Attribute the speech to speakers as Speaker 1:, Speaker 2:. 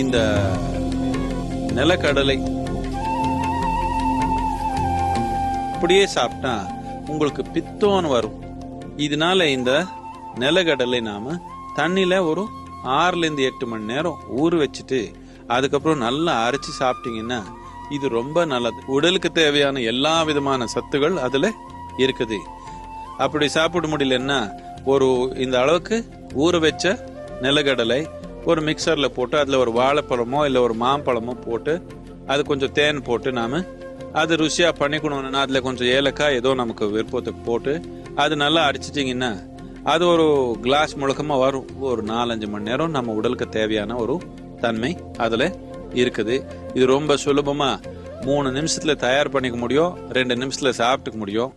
Speaker 1: இந்த நிலக்கடலை அப்படியே சாப்பிட்டா உங்களுக்கு பித்தோன்னு வரும். இதனால இந்த நிலக்கடலை நாம தண்ணியில ஒரு ஆறுலேருந்து எட்டு மணி நேரம் ஊற வச்சுட்டு அதுக்கப்புறம் நல்லா அரைச்சு சாப்பிட்டீங்கன்னா இது ரொம்ப நல்லது. உடலுக்கு தேவையான எல்லா விதமான சத்துகள் அதில் இருக்குது. அப்படி சாப்பிட முடியலன்னா ஒரு இந்த அளவுக்கு ஊற வச்ச நிலக்கடலை ஒரு மிக்சரில் போட்டு அதில் ஒரு வாழைப்பழமோ இல்லை ஒரு மாம்பழமோ போட்டு அது கொஞ்சம் தேன் போட்டு நாம் அது ருசியாக பண்ணிக்கணும்னா அதில் கொஞ்சம் ஏலக்காய் ஏதோ நமக்கு விருப்பத்துக்கு போட்டு அது நல்லா அடிச்சிட்டிங்கன்னா அது ஒரு கிளாஸ் முழுக்கமாக வரும். ஒரு நாலஞ்சு மணி நேரம் நம்ம உடலுக்கு தேவையான ஒரு தன்மை அதில் இருக்குது. இது ரொம்ப சுலபமாக மூணு நிமிஷத்தில் தயார் பண்ணிக்க முடியும் ரெண்டு நிமிஷத்தில் சாப்பிட்டுக்க முடியும்.